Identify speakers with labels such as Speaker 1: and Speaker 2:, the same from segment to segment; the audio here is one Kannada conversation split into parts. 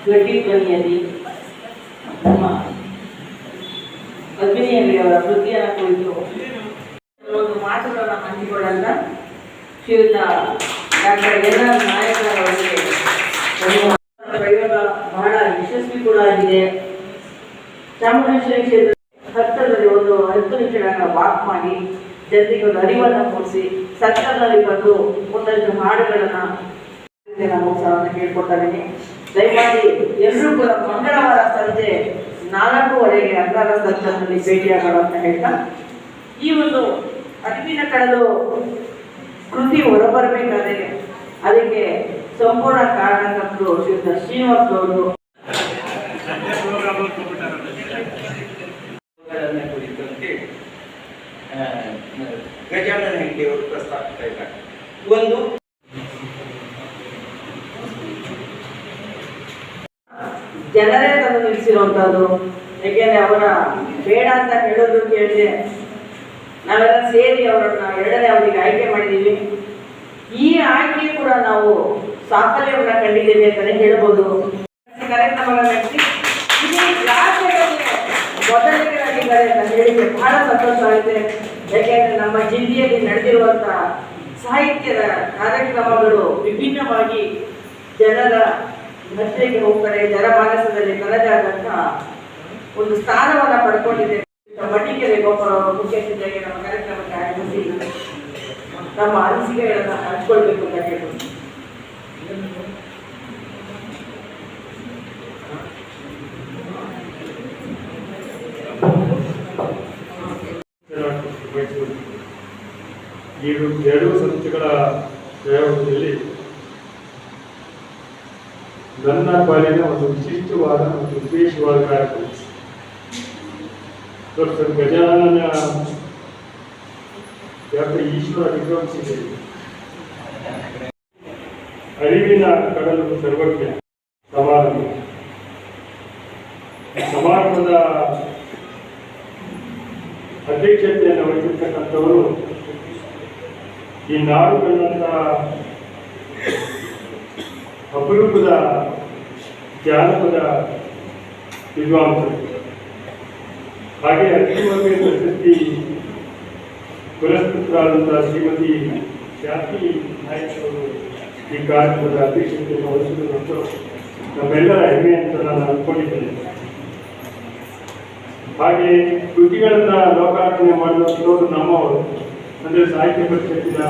Speaker 1: ಟ್ವೆಂಟಿ ಟ್ವೆಂಟಿಯಲ್ಲಿ ನಮ್ಮ ಪದ್ಮಿನಿಯವರ ವೃತ್ತಿಯನ್ನು ಕುರಿತು ಒಂದು ಮಾತುಗಳನ್ನು ಹಂಚಿಕೊಳ್ಳಲ್ಲ ಶ್ರೀಯುತ ಡಾಕ್ಟರ್ ಎನ್ ಆರ್ ಬಹಳ ಯಶಸ್ವಿ ಕೂಡ ಆಗಿದೆ. ಚಾಮರಾಜೇಶ್ವರಿ ಕ್ಷೇತ್ರ ಹತ್ತಿರದಲ್ಲಿ ಒಂದು ಹತ್ತು ನಿಮಿಷಗಳನ್ನ ವಾಕ್ ಮಾಡಿ, ಜನರಿಗೆ ಒಂದು ಅರಿವನ್ನು ಮೂಡಿಸಿ ಸತ್ತದಲ್ಲಿ ಬಂದು ಒಂದಷ್ಟು ಹಾಡುಗಳನ್ನ ನಾನು ಕೇಳ್ಕೊಳ್ತಾ ಇದ್ದೀನಿ. ದಯಮಾಡಿ ಎಲ್ಲರೂ ಕೂಡ ಮಂಗಳವಾರ ಸಂಜೆ ನಾಲ್ಕೂವರೆಗೆ ಅಂಗಾರ ಸಂಚನಲ್ಲಿ ಭೇಟಿಯಾಗೋಣ ಅಂತ ಹೇಳ್ತಾ, ಈ ಒಂದು ಅರಿವಿನ ಕಳೆದು ಕೃತಿ ಹೊರಬರಬೇಕಾದ್ರೆ ಅದಕ್ಕೆ ಸಂಪೂರ್ಣ ಕಾರಣಕರ್ತರು ಶ್ರೀಯುತ ಶ್ರೀನಿವಾಸ್ ಅವರು
Speaker 2: ಕುರಿತಂತೆ ಗಜಾನನ ಹೆಗ್ಡೆಯವರು ಪ್ರಸ್ತಾಪಿಸ್ತಾ ಇದ್ದಾರೆ. ಒಂದು
Speaker 1: ಜನರೇ ತಂದು ನಿಲ್ಲಿಸಿರುವಂತಹದ್ದು ಯಾಕೆಂದ್ರೆ ಅವರ ಬೇಡ ಅಂತ ಹೇಳೋದು ಕೇಳಿದೆ ನಾವೆಲ್ಲ ಸೇರಿ ಅವರನ್ನ ಎರಡನೇ ಅವರಿಗೆ ಆಯ್ಕೆ ಮಾಡಿದ್ದೀವಿ. ಈ ಆಯ್ಕೆ ಕೂಡ ನಾವು ಸಾಫಲ್ಯವನ್ನ ಕಂಡಿದ್ದೇವೆ ಅಂತಲೇ ಹೇಳ್ಬೋದು. ರಾಜ್ಯದಲ್ಲಿ ಮೊದಲಿಗರಾಗಿದ್ದಾರೆ ಅಂತ ಹೇಳಿದ್ರೆ ಬಹಳ ಸಂತೋಷ ಆಗಿದೆ ಯಾಕೆಂದ್ರೆ ನಮ್ಮ ಜಿಲ್ಲೆಯಲ್ಲಿ ನಡೆದಿರುವಂಥ ಸಾಹಿತ್ಯದ ಕಾರ್ಯಕ್ರಮಗಳು ವಿಭಿನ್ನವಾಗಿ ಜನರ ಮಧ್ಯೆಗೆ ಹೋಗ್ತಾರೆ ಜನಮಾನಸದಲ್ಲಿ ಆದಂತಹ ಒಂದು ಸ್ಥಾನವನ್ನ ಪಡ್ಕೊಂಡಿದೆ. ಮಟ್ಟಿಕೆರೆ ಗೋಪಾಲ ಅವರು ಮುಖ್ಯ ಅತಿಥಿಯಾಗಿ ನಮ್ಮ ಕಾರ್ಯಕ್ರಮಕ್ಕೆ ಆಗಮಿಸಿ ನಮ್ಮ ಅನಿಸಿಕೆಗಳನ್ನು ಹಂಚ್ಕೊಳ್ಬೇಕು ಅಂತ
Speaker 3: ಈ ಎರಡು ಸಂಸ್ಥೆಗಳ ಪ್ರಯೋಗದಲ್ಲಿ ನನ್ನ ಪಾಲಿನ ಒಂದು ವಿಶಿಷ್ಟವಾದ ಮತ್ತು ವಿಶೇಷವಾದ ಕಾರ್ಯಕ್ರಮ. ಡಾಕ್ಟರ್ ಗಜಾನನ ಡಾಕ್ಟರ್ ಈಶ್ವರ ವಿಕ್ರಮಿಸಿದೆ ಅರಿವಿನ ಕಡಲು ಸರ್ವಜ್ಞ ಸಮಾರಂಭ. ಸಮಾರಂಭದ ಅಧ್ಯಕ್ಷತೆಯನ್ನು ವಹಿಸಿರ್ತಕ್ಕಂಥವರು ಈ ನಾಡು ಕಂಡಂತ ಅಪರೂಪದ ಜಾನಪದ ವಿದ್ವಾಂಸರು. ಹಾಗೆ ಅಂತಿಮವಾಗಿ ಪ್ರಶಸ್ತಿ ಪುರಸ್ಕೃತರಾದಂಥ ಶ್ರೀಮತಿ ಶಾಂತಿ ನಾಯಕ್ ಅವರು ಈ ಕಾರ್ಯಕ್ರಮದ ಅಧ್ಯಕ್ಷತೆಯನ್ನು ವಹಿಸಿರುವಂಥ ನಮ್ಮೆಲ್ಲರ ಹೆಮ್ಮೆ ಅಂತ ನಾನು ಅಂದ್ಕೊಂಡಿದ್ದೇನೆ. ಹಾಗೆ ಕೃತಿಗಳನ್ನ ಲೋಕಾರ್ಪಣೆ ಮಾಡುವಂಥವರು ನಮ್ಮವರು. ಅಂದ್ರೆ ಸಾಹಿತ್ಯ ಪರಿಷತ್ತಿನ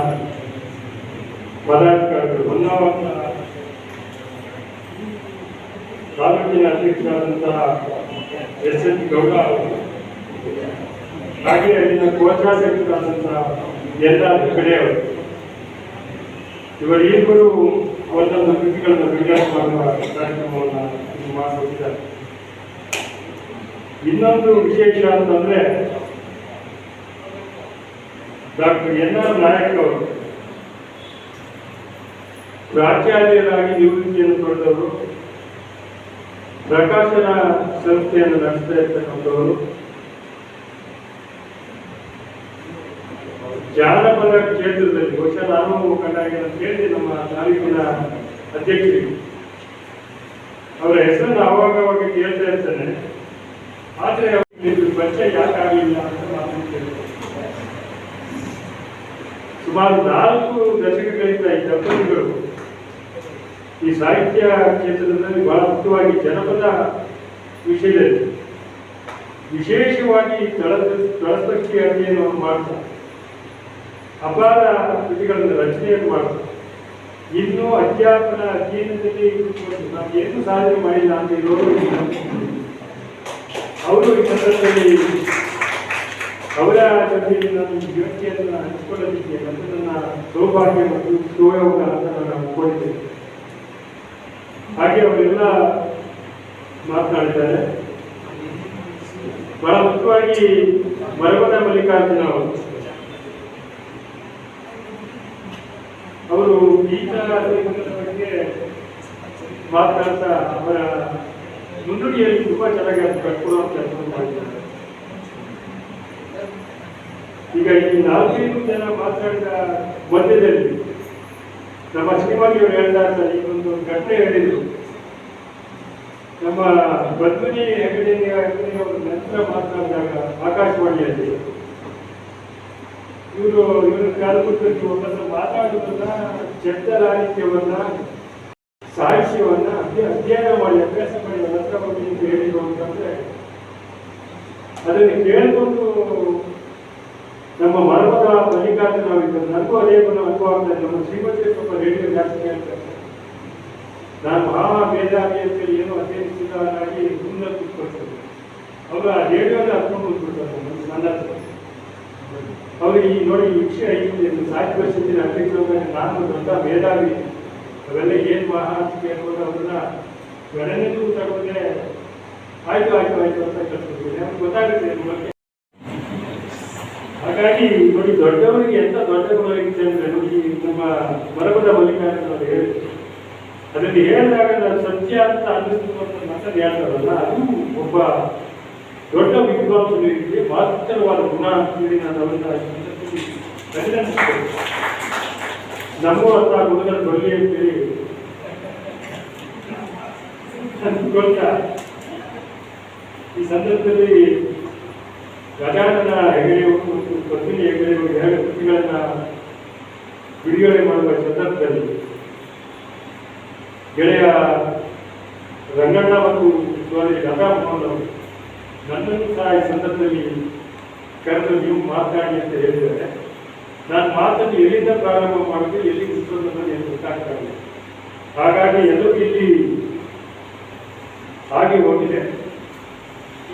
Speaker 3: ಪದಾಧಿಕಾರಿಗಳು. ಹೊನ್ನಾವ ತಾಲೂಕಿನ ಅಧ್ಯಕ್ಷರಾದಂತಹ ಎಸ್ ಎನ್ ಗೌಡ ಅವರು ಹಾಗೆ ಅಲ್ಲಿನ ಕೋಚಾಧ್ಯಕ್ಷರಾದಂತಹ ಎಲ್ಲ ಅವರು ಇವರಿಬ್ಬರು ಒಂದೊಂದು ಕೃತಿಗಳನ್ನು ಬಿಡುಗಡೆ ಮಾಡುವ ಕಾರ್ಯಕ್ರಮವನ್ನು ಮಾಡಿದ್ದಾರೆ ಇನ್ನೊಂದು ವಿಶೇಷ ಅಂತಂದ್ರೆ ಡಾಕ್ಟರ್ ಎನ್ ಆರ್ ನಾಯಕ್ ಅವರು ಪ್ರಾಚಾರ್ಯರಾಗಿ ನಿವೃತ್ತಿಯನ್ನು ಪಡೆದವರು, ಪ್ರಕಾಶನ ಸಂಸ್ಥೆಯನ್ನು ನಡೆಸ್ತಾ ಇರ್ತಕ್ಕಂಥವರು. ಜಾನಪದ ಕ್ಷೇತ್ರದಲ್ಲಿ ಬಹುಶಃ ನಾನು ಕಂಡಾಗ ಅಂತ ಹೇಳಿ ನಮ್ಮ ತಾಲೂಕಿನ ಅಧ್ಯಕ್ಷರಿಗೆ ಅವರ ಹೆಸರನ್ನು ಅವಾಗ ಅವಾಗ ಕೇಳ್ತಾ ಇರ್ತಾನೆ ಆದ್ರೆ ಅವ್ರಿಗೆ ಪರಿಚಯ ಯಾಕಾಗಲಿಲ್ಲ ಅಂತ ನಾನು ಕೇಳ್ತೇನೆ ಸುಮಾರು ನಾಲ್ಕು ದಶಕಗಳಿಂದ ಈ ದಂಪತಿಗಳು ಈ ಸಾಹಿತ್ಯ ಕ್ಷೇತ್ರದಲ್ಲಿ ಬಹಳ ಮುಖ್ಯವಾಗಿ ಜನಪದ ವಿಷಯದಲ್ಲಿ ವಿಶೇಷವಾಗಿ ತಳ ಅಧ್ಯಯನವನ್ನು ಅಧ್ಯಯನ ಮಾಡ್ತಾರೆ. ಅಪಾರ ಕೃತಿಗಳನ್ನು ರಚನೆಯನ್ನು ಮಾಡ್ತಾರೆ ಇನ್ನು ಅಧ್ಯಾಪನ ನಾವು ಏನು ಸಾಧನೆ ಮಾಡಿಲ್ಲ ಅಂತ ಇರೋರು ಅವರು ಈ ಸಂದರ್ಭದಲ್ಲಿ ಅವರ ಜೊತೆಯಲ್ಲಿ ನಾನು ಈ ಹಂಚಿಕೊಳ್ಳಲಿದ್ದೇನೆ ಅಂತ ನನ್ನ ಸೌಭಾಗ್ಯ ಮತ್ತು ಸುಯೋಗ ಅಂತ ನಾನು ಅಂದ್ಕೊಂಡಿದ್ದೇನೆ ಹಾಗೆ ಅವರೆಲ್ಲ ಮಾತನಾಡಿದ್ದಾರೆ. ಬಹಳ ಮುಖ್ಯವಾಗಿ ಮರವನ ಮಲ್ಲಿಕಾರ್ಜುನ ಅವರು. ಅವರು ಗೀತ ಬಗ್ಗೆ ಮಾತನಾಡ್ತಾ ಅವರ ಮುನ್ನುಡಿಯಲ್ಲಿ ತುಂಬಾ ಚೆನ್ನಾಗಿ ಅದು ಕಟ್ಕೊಳ್ಳೋ ಕೆಲಸ ಮಾಡಿದ್ದಾರೆ. ಈಗ ಈ ನಾಲ್ಕೈದು ಜನ ಮಾತಾಡಿದ ಮಧ್ಯದಲ್ಲಿ ನಮ್ಮ ಶ್ರೀಮಂತಿಯವರು ಹೇಳ್ತಾ ಇರ್ತಾರೆ ಈ ಒಂದು ಘಟನೆ ಹೇಳಿದ್ರು. ನಮ್ಮ ಬದ್ಮಿನಿ ಹೆಗಡೆ ಹೆಗಡೆ ಅವರು ನಂತರ ಮಾತನಾಡಿದಾಗ ಆಕಾಶವಾಣಿಯಲ್ಲಿ ಇವರು ಇವರು ಕಾಲಕೃತಿ ಒಂದನ್ನು ಮಾತಾಡುವುದನ್ನ ಚಟ್ಟ ರಾಹಿತ್ಯವನ್ನ ಸಾಹಿತ್ಯವನ್ನ ಅದೇ ಅಧ್ಯಯನ ಮಾಡಿ, ಅಭ್ಯಾಸ ಮಾಡಿ ನಂತರ ಬಗ್ಗೆ ನೀವು ಹೇಳಿದ್ರು ಅಂತಂದ್ರೆ ಅದನ್ನು ಕೇಳಿಕೊಂಡು ನಮ್ಮ ಮರ್ಮದ ನಾವಿದ್ದರು ನನಗೂ ಅದೇ ಒಂದು ಅನುಭವ ನಮ್ಮ ಶ್ರೀಮತಿ ಸ್ವಲ್ಪ ರೇಡಿಯೋ ಜಾಸ್ತಿ ಹೇಳ್ತಾರೆ ನಾನು ಮಹಾ ಮೇಧಾವಿ ಅಂತೇಳಿ ಏನೋ ಅಧ್ಯಯನಿಸಿದವನಾಗಿ ಮುಂದೆ ಕೂತ್ಕೊಳ್ತೇನೆ ಅವರು ಆ ರೇಡಿಯೋನ ಹತ್ಕೊಂಡು ಕೂತ್ಕೊಳ್ತಾರೆ ನನ್ನ ಹತ್ರ. ಅವ್ರಿಗೆ ಈ ನೋಡಿ ಈ ವಿಷಯ ಇದು ಸಾಹಿತ್ಯ ಪರಿಷತ್ತಿನ ಅಧ್ಯಕ್ಷ ನಾನು ದೊಡ್ಡ ಮೇಧಾವಿ ಅವೆಲ್ಲ ಏನು ಮಹಾ ಅಂತ ಕೇಳ್ಕೊಂಡು ಅವ್ರನ್ನ ಗಣನೆಗೂ ತಗೊಂಡೆ ಆಯ್ತು ಆಯ್ತು ಆಯ್ತು ಅಂತ ಕಳ್ಸ್ಕೊಡ್ತೀನಿ ನಮ್ಗೆ ಗೊತ್ತಾಗುತ್ತೆ ಬಗ್ಗೆ ಹಾಗಾಗಿ ನೋಡಿ ದೊಡ್ಡವರಿಗೆ ಎಂತ ದೊಡ್ಡ ಗುಣ ಇರುತ್ತೆ ಅಂದ್ರೆ ನೋಡಿ ನಮ್ಮ ಮರಬದ ಮಲ್ಲಿಕಾರ್ಜುನ ಅವರು ಹೇಳಿದ್ರು. ಅದನ್ನು ಹೇಳಿದಾಗ ನಾನು ಸತ್ಯ ಅಂತ ಅನ್ನಿಸ್ತು ಅಂತ ಮತ್ತೆ ಹೇಳ್ತಾರಲ್ಲ, ಅದು ಒಬ್ಬ ದೊಡ್ಡ ವಿದ್ವಾಂಸನಿಗೆ ಮಹತ್ತರವಾದ ಗುಣ ಅಂತೇಳಿ ನಾನು ಅವರಿಂದ ನಮ್ಮೂ ಅಂತ ಗುಣಗಳು ಬರಲಿ ಅಂತೇಳಿ ಈ ಸಂದರ್ಭದಲ್ಲಿ ಗಜಾನನ ಹೆಗಡೆಯವರು ಮತ್ತು ಪತ್ನಿ ಹೆಗಡೆಯವರು ಎರಡು ಕೃತಿಗಳನ್ನ ಬಿಡುಗಡೆ ಮಾಡುವ ಸಂದರ್ಭದಲ್ಲಿ ಗೆಳೆಯ ರಂಗಣ್ಣ ಮತ್ತು ಸ್ವಾಮಿ ಲತಾ ಮೋಹನ್ ಅವರು ನನ್ನನ್ನು ಸಹ ಈ ಸಂದರ್ಭದಲ್ಲಿ ಕರೆದು ನೀವು ಮಾತನಾಡಿ ಅಂತ ಹೇಳಿದರೆ ನಾನು ಮಾತನ್ನು ಎಲ್ಲಿಂದ ಪ್ರಾರಂಭ ಮಾಡಿದ್ರೆ ಎಲ್ಲಿ ಏನು ಗೊತ್ತಾಗ್ತಾ ಇಲ್ಲ ಹಾಗಾಗಿ ಎಲ್ಲರೂ ಇಲ್ಲಿ ಹಾಗೆ ಹೋಗಿದೆ.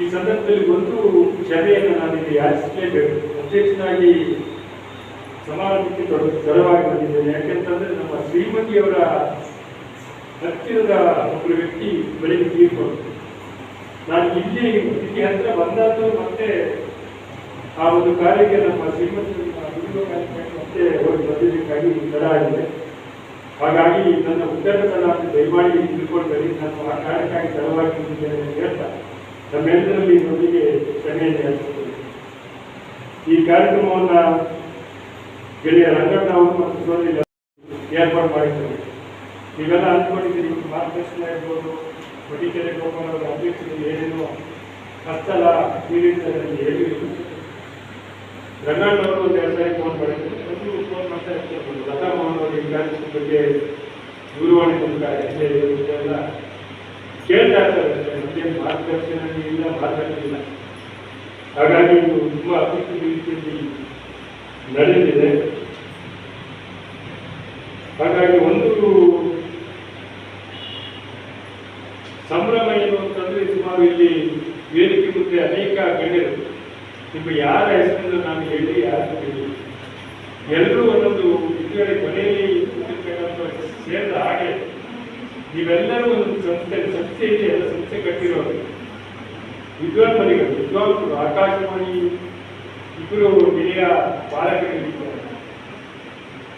Speaker 3: ಈ ಸಂದರ್ಭದಲ್ಲಿ ಒಂದು ಕ್ಷಮೆಯನ್ನು ನಾನು ಇಲ್ಲಿ ಯಾಚಿಸಲೇಬೇಕು. ಅಧ್ಯಕ್ಷನಾಗಿ ಸಮಾರಂಭಕ್ಕೆ ತೊಡಗಿ ತರವಾಗಿ ಬಂದಿದ್ದೇನೆ. ಯಾಕೆಂತಂದ್ರೆ ನಮ್ಮ ಶ್ರೀಮತಿಯವರ ಹತ್ತಿರದ ಒಬ್ಬರು ವ್ಯಕ್ತಿ ಬೆಳಿಗ್ಗೆ ತೀರ್ಕೊಂಡು ನಾನು ಇಲ್ಲಿ ಇಲ್ಲಿ ಹತ್ರ ಬಂದದ್ದು ಮತ್ತೆ ಆ ಒಂದು ಕಾರ್ಯಕ್ಕೆ ನಮ್ಮ ಶ್ರೀಮಂತ ಮತ್ತೆ ಹೋಗಿ ಬಂದಿದ್ದಕ್ಕಾಗಿ ತಡ ಆಗಿದೆ. ಹಾಗಾಗಿ ನನ್ನ ಉತ್ತರತನ ದಯಮಾಡಿ ತಿಳ್ಕೊಳ್ಬೇಡಿ ನಾನು ಆ ಕಾರ್ಯಕ್ಕಾಗಿ ತಡವಾಗಿ ಬಂದಿದ್ದೇನೆ ಅಂತ ಹೇಳ್ತಾ ನಮ್ಮೆಲ್ಲರಲ್ಲಿ ನೊಂದಿಗೆ ಕ್ಷಮೆಯನ್ನು ಹೇಳ್ತೀನಿ. ಈ ಕಾರ್ಯಕ್ರಮವನ್ನ ಗೆಳೆಯ ರಂಗಣ್ಣ ಅವರು ಮತ್ತು ಏರ್ಪಾಡು ಮಾಡಿದ್ದಾರೆ. ನೀವೆಲ್ಲ ಅಂದ್ಕೊಂಡಿದ್ದೀರಿ, ಮಾರ್ಗದರ್ಶನ ಇರ್ಬೋದು ಮಡಿಕೇರಿ ಗೋಪಾಲವರ ಅವರ ಅಧ್ಯಕ್ಷರು ಕತ್ತಲ ಹಸ್ತಲ ಈ ರಂಗಣ್ಣ ಹೇಳಿದ್ರು ರಂಗಣ್ಣವರು ಒಂದು ಎರಡು ಸಾರಿ ಫೋನ್ ಮಾಡಿದ್ರು. ಒಂದು ಫೋನ್ ಮಾಡ್ತಾ ಇರ್ತಾರೆ. ಲತಾ ಮೋಹನ್ ಅವರು ಕಾರ್ಯಕ್ರಮದ ಬಗ್ಗೆ ದೂರವಾಣಿ ಮೂಲಕ ಎಲ್ಲ ಕೇಳ್ತಾ ಇರ್ತಾರೆ. ನಮಗೆ ಮಾರ್ಗದರ್ಶನ ಇಲ್ಲ ಇಲ್ಲ. ಹಾಗಾಗಿ ಇದು ತುಂಬ ಅತ್ಯುತ್ತಮ ರೀತಿಯಲ್ಲಿ ನಡೆದಿದೆ ಹಾಗಾಗಿ ಒಂದು ಸಂಭ್ರಮ ಏನು ಅಂತಂದ್ರೆ ಸುಮಾರು ಇಲ್ಲಿ ವೇದಿಕೆ ಮುಂದೆ ಅನೇಕ ಗಣ್ಯರು. ನಿಮ್ಮ ಯಾರ ಹೆಸರನ್ನು ನಾನು ಹೇಳಿ, ಯಾರು ಹೇಳಿ. ಎಲ್ಲರೂ ಒಂದೊಂದು ಇದುವರೆ ಕೊನೆಯಲ್ಲಿ ಸೇರಿದ ಹಾಗೆ ನೀವೆಲ್ಲರೂ ಒಂದು ಸಂಸ್ಥೆ ಸಂಸ್ಥೆ ಇದೆ ಎಲ್ಲ ಸಂಸ್ಥೆ ಕಟ್ಟಿರೋರು. ವಿದ್ವಾಂಸರಿಗಳು, ವಿದ್ವಾಂಸರು, ಆಕಾಶವಾಣಿ ಇಬ್ಬರು ಹಿರಿಯ ಬಾಲಕರಿದ್ದಾರೆ.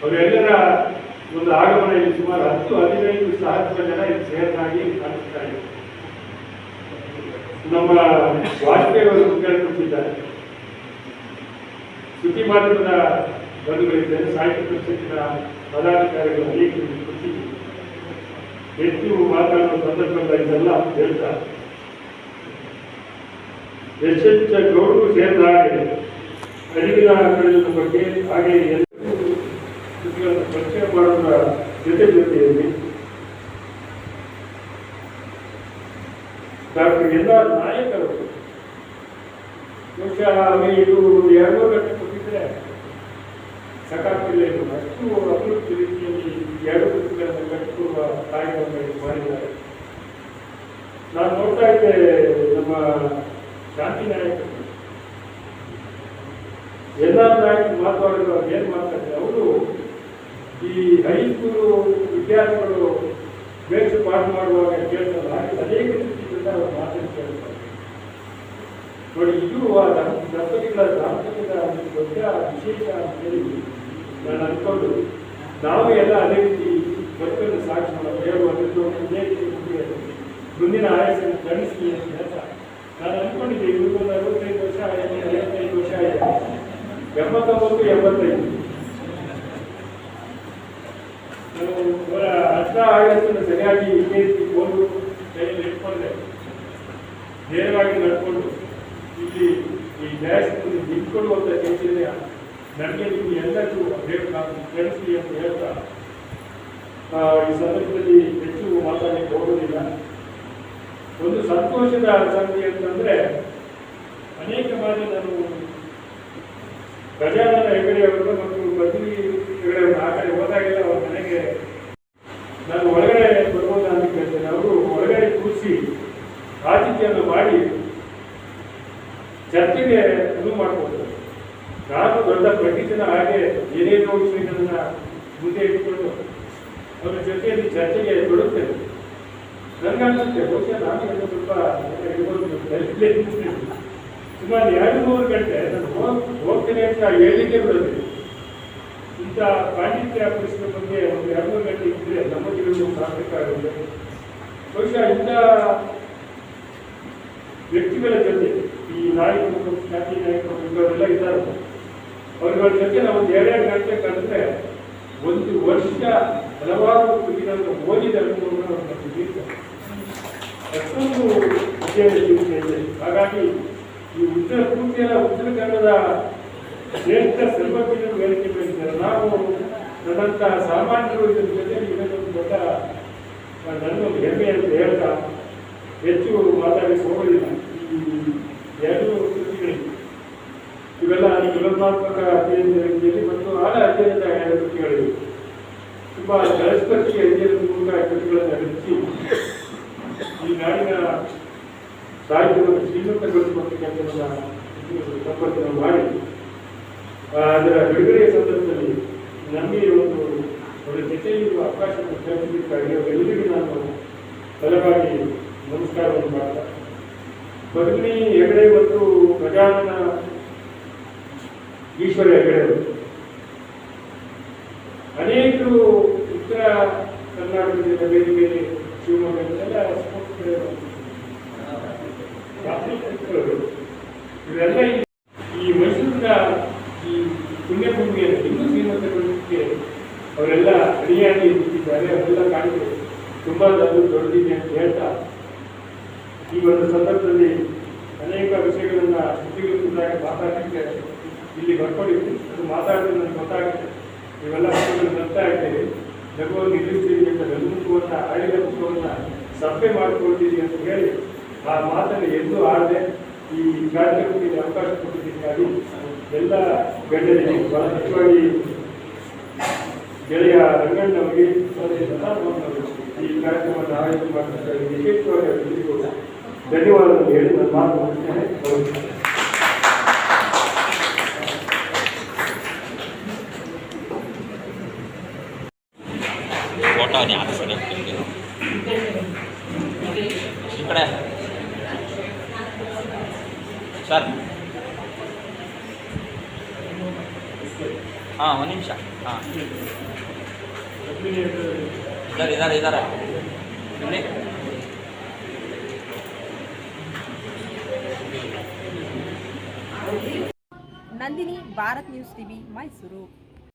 Speaker 3: ಅವರೆಲ್ಲರ ಒಂದು ಇಲ್ಲಿ ಸುಮಾರು ಹತ್ತು, ಹದಿನೈದು ಸಾವಿರ ಜನ ಇಲ್ಲಿ ಸೇರಿದಾಗಿ ಕಾಣಿಸ್ತಾ ಇದೆ. ನಮ್ಮ ವಾಜಪೇಯಿ ಅವರು ಕೇಳಿಕೊಟ್ಟಿದ್ದಾರೆ ಸುದ್ದಿ ಮಾಧ್ಯಮದ ಬಂಧುಗಳಿದ್ದಾರೆ, ಸಾಹಿತ್ಯ ಪರಿಷತ್ತಿನ ಪದಾಧಿಕಾರಿಗಳು ಅನೇಕ. ಹೆಚ್ಚು ಮಾತಾಡುವ ಸಂದರ್ಭದಲ್ಲಿ ಇದೆಲ್ಲ ಹೇಳ್ತಾರೆ ಎಷ್ಟೆಚ್ಚ ಗೌರವ ಸೇರಿದ ಹಾಗೆ ಅರಿವಿನ ಕಳೆದ ಬಗ್ಗೆ ಹಾಗೆ ಕೃತಿಗಳನ್ನು ಪರಿಚಯ ಮಾಡುವ ಜೊತೆ ಜೊತೆಯಲ್ಲಿ ಡಾಕ್ಟರ್ ಎಲ್ಲ ನಾಯಕರು, ಬಹುಶಃ ಇದು ಎರಡೂ ಗಂಟೆ ಕೊಟ್ಟಿದ್ರೆ ಸಾಕಾಗ್ತಿಲ್ಲ ಅಷ್ಟು ಅಭಿವೃದ್ಧಿ ರೀತಿಯಲ್ಲಿ ಎರಡು ಕೃತಿಗಳನ್ನು ಕಟ್ಟಿಕೊಡುವ ಕಾರ್ಯಕ್ರಮಗಳು ಮಾಡಿದ್ದಾರೆ. ನಾನು ನೋಡ್ತಾ ಇದ್ದೆ ನಮ್ಮ ಶಾಂತಿ ನಾಯಕರು. ಎಲ್ಲ ನಾಯಕರು ಮಾತಾಡಿದ್ರು ಏನು ಮಾತಾಡ್ತಾರೆ ಅವರು ಈ ಹೈಸ್ಕೂಲು ವಿದ್ಯಾರ್ಥಿಗಳು ಬೇಸ್ ಪಾಠ ಮಾಡುವಾಗ ಕೇಳ್ತಾರೆ ಅನೇಕ ರೀತಿಯಿಂದ ಅವರು ಮಾತನ್ನು ಕೇಳ್ತಾರೆ. ನೋಡಿ, ಇದು ದಂಪತಿಗಳ ದಾಂಪತ್ಯದ ದೊಡ್ಡ ವಿಶೇಷ ಅಂತ ಹೇಳಿ ನಾನು ಅಂದ್ಕೊಂಡು ನಾವು ಎಲ್ಲ ಅದೇ ರೀತಿ ಬದುಕನ್ನು ಸಾಗಿಸ್ತಾ ಮುಂದಿನ ಆಯಸ್ಸನ್ನು ಗಣಿಸಿ ಅಂತ ಹೇಳ್ತಾ. ನಾನು ಅಂದ್ಕೊಂಡಿದ್ದೆ ಇವ್ರಿಗೊಂದು ಅರವತ್ತೈದು ವರ್ಷ ಐವತ್ತೈದು ವರ್ಷ ಆಗಿದೆ ಎಂಬತ್ತೊಂಬತ್ತು, ಎಂಬತ್ತೈದು ನಾನು ಅವರ ಆಡಳಿತವನ್ನು ಸರಿಯಾಗಿ ಇದೇ ರೀತಿ ಓದು ಕೈಯಲ್ಲಿ ಇಟ್ಕೊಂಡೆ ನೇರವಾಗಿ ನಡ್ಕೊಂಡು ಇಲ್ಲಿ ಈ ನ್ಯಾಯಸ್ಥಾನದಲ್ಲಿ ನಿಂತ್ಕೊಳ್ಳುವಂಥ ಕೆಲಸ ನನಗೆ ನೀವು ಎಲ್ಲರಿಗೂ ಬೇಕು ನಾನು ತಿಳಿಸಿ ಅಂತ ಹೇಳ್ತಾ ಈ ಸಂದರ್ಭದಲ್ಲಿ ಹೆಚ್ಚು ಮಾತಾಡಲಿಕ್ಕೆ ಹೋಗೋದಿಲ್ಲ ಒಂದು ಸಂತೋಷದ ಸಂಗತಿ ಅಂತಂದರೆ, ಅನೇಕ ಬಾರಿ ನಾನು ಗಜಾನನ ಹೆಗಡೆಯವರು ಮತ್ತು ಬದ್ರಿ ಹೆಗಡೆಯವರು ಆ ಕಡೆ ಹೋದಾಗೆಲ್ಲ ಅವ್ರ ಮನೆಗೆ ನಾನು ಒಳಗಡೆ ಬರ್ಬೋದಾ ಅಂತ ಕೇಳ್ತೇನೆ ಅವರು ಒಳಗಡೆ ಕೂರಿಸಿ ಆತಿಥ್ಯವನ್ನು ಮಾಡಿ ಚರ್ಚೆಗೆ ಶುರು ಮಾಡಿಕೊಡ್ತಾರೆ ನಾನು ದೊಡ್ಡ ಪ್ರತಿದಿನ ಹಾಗೆ ಏನೇನೋ ವಿಷಯಗಳನ್ನ ಮುಂದೆ ಇಟ್ಕೊಂಡು ಅವರ ಜೊತೆಯಲ್ಲಿ ಚರ್ಚೆಗೆ ಬರುತ್ತೆ ನನಗನ್ಸುತ್ತೆ ಬಹುಶಃ ನಾನು ಇನ್ನೂ ಸ್ವಲ್ಪ. ಸುಮಾರು ಎರಡು ಮೂರು ಗಂಟೆ ನಾನು ಹೋಗ್, ಹೋಗ್ತೇನೆ ಅಂತ ಹೇಳಲಿಕ್ಕೆ ಬರುತ್ತೆ ಇಂಥ ಪಾಂಡಿತ್ಯ ಪ್ರಶ್ನೆ ಬಗ್ಗೆ ಒಂದು ಎರಡು ಮೂರು ಗಂಟೆ ಇದ್ದರೆ ನಮ್ಮ ಜೀವನ ಸಾರ್ಥಕಾಗುತ್ತೆ ಬಹುಶಃ ಇಂಥ ವ್ಯಕ್ತಿಗಳ ಜೊತೆ, ಈ ನಾಯಕರು ಖ್ಯಾತಿ ನಾಯಕರು ಇವರೆಲ್ಲ ಇದ್ದಾರೆ. ಅವರುಗಳ ಜೊತೆ ನಾವು ಎರಡೆರಡು ಗಂಟೆ ಕಳೆದ್ರೆ ಒಂದು ವರ್ಷ ಹಲವಾರು ಕೃತಿಗಳನ್ನು ಓದಿದ ಅಷ್ಟೊಂದು ಇದೆ ಹಾಗಾಗಿ ಈ ಉತ್ತರ ಪೂರ್ತಿಯಲ್ಲ ಉತ್ತರ ಕನ್ನಡದ ಶ್ರೇಷ್ಠ ಸರ್ವಜ್ಞರು ವೇದಿಕೆ ಬೇಕಿದ್ದಾರೆ ನಾವು ನನ್ನಂಥ ಸಾಮಾನ್ಯರು ಇದರ ಜೊತೆ ಇದನ್ನೊಂದು ದೊಡ್ಡ ನನ್ನೊಂದು ಹೆಮ್ಮೆ ಅಂತ ಹೇಳ್ತಾ ಹೆಚ್ಚು ಮಾತಾಡಿ ಹೋಗೋದಿಲ್ಲ ಈ ಎರಡು ಕೃತಿಗಳಿಗೆ ಇವೆಲ್ಲ ವಿರೋಧಾತ್ಮಕ ಅಧ್ಯಯನದ ರೀತಿಯಲ್ಲಿ ಮತ್ತು ಆಳ ಅಧ್ಯಯನದ ಕೃತಿಗಳಿವೆ ತುಂಬ ಜಲಸ್ಪರ್ಶಿ ಅಧ್ಯಯನದ ಮೂಲಕ ಕೃತಿಗಳನ್ನು ರಚಿಸಿ ಈ ನಾಡಿನ ಸಾಹಿತ್ಯವನ್ನು ಶ್ರೀಮಂತಗೊಳಿಸುವಂಥ ಕೆಲಸವನ್ನು ಸಂಪರ್ಕ ಮಾಡಿ ಅದರ ಬಿಡುಗಡೆಯ ಸಂದರ್ಭದಲ್ಲಿ ನಮಗೆ ಒಂದು ಅವರ ಜೊತೆಯಲ್ಲಿರುವ ಅವಕಾಶವನ್ನು ಕಲ್ಪಿಸಲಿಕ್ಕಾಗಿ ಅವರೆಲ್ಲರಿಗೂ ನಾನು ಬಲವಾಗಿ ನಮಸ್ಕಾರವನ್ನು ಮಾಡ್ತಾ ಬದುಕಿನ ಹೆಗಡೆ ಮತ್ತು ಗಜಾನನ ಈಶ್ವರ ಹೆಗಡೆ ಅವರು ಅನೇಕರು ಉತ್ತರ ಕರ್ನಾಟಕದಿಂದ ಬೇರೆ ಬೇರೆ ಶಿವಮೊಗ್ಗದಲ್ಲೆಲ್ಲ ಇವರೆಲ್ಲ ಈ- ಮೈಸೂರಿನ ಈ ಪುಣ್ಯಭೂಮಿಯನ್ನು ಇನ್ನೂ ಶ್ರೀಮಂತಗೊಳಿಸಲಿಕ್ಕೆ ಅವರೆಲ್ಲ ಅಡಿಯಾಗಿ ನಿಂತಿದ್ದಾರೆ, ಅವರೆಲ್ಲ ಕಾಣಿಕೆ ತುಂಬಾ ಅದು ದೊಡ್ಡದಿದೆ ಅಂತ ಹೇಳ್ತಾ. ಈ ಒಂದು ಸಂದರ್ಭದಲ್ಲಿ ಅನೇಕ ವಿಷಯಗಳನ್ನ ಸುದ್ದಿಗಳ ಮಾತಾಡಲಿಕ್ಕೆ ಇಲ್ಲಿ ಬರ್ಕೊಂಡು ಅದು ಮಾತಾಡಿದ್ರೆ ನನಗೆ ಗೊತ್ತಾಗುತ್ತೆ. ಇವೆಲ್ಲ ಮಕ್ಕಳನ್ನು ಬರ್ತಾ ಇದ್ದೇವೆ ಜಗವನ್ನು ನಿಲ್ಲಿಸ್ತೀವಿ ಅಂತ ಲಘುಮುಖವನ್ನು ಆಳಿದ ಮುಖವನ್ನು ಸಭೆ ಮಾಡಿಕೊಳ್ತೀವಿ ಅಂತ ಹೇಳಿ ಆ ಮಾತನ್ನು ಎಂದು ಆಡದೆ ಈ ಕಾರ್ಯಕ್ರಮಕ್ಕೆ ಅವಕಾಶ ಕೊಟ್ಟಿದ್ದಕ್ಕಾಗಿ ಎಲ್ಲ ಗಣ್ಯರಿಗೆ ಬಹಳ ಮುಖ್ಯವಾಗಿ ಗೆಳೆಯ ರಂಗಣ್ಣವರಿಗೆ ಈ ಕಾರ್ಯಕ್ರಮವನ್ನು ಆಯೋಜನೆ ಮಾಡಿದ ವಿಶೇಷವಾಗಿ ಅವರಿಗೆ ಧನ್ಯವಾದಗಳು ಹೇಳಿ ನಾನು ಮಾತು ಮುಗಿಸ್ತೇನೆ ನಮಸ್ಕಾರ.
Speaker 4: ಫೋಟೋ ಯಾರು ಸರಿ ಈ ಕಡೆ. ಸರ್. ಹಾಂ, ಒಂದು ನಿಮಿಷ. ಹಾಂ. ಇದ್ದಾರೆ ಇದ್ದಾರೆ ಇದ್ದಾರೆ. ಇಲ್ಲಿ.
Speaker 5: Nandini, Bharat news TV, Mysuru.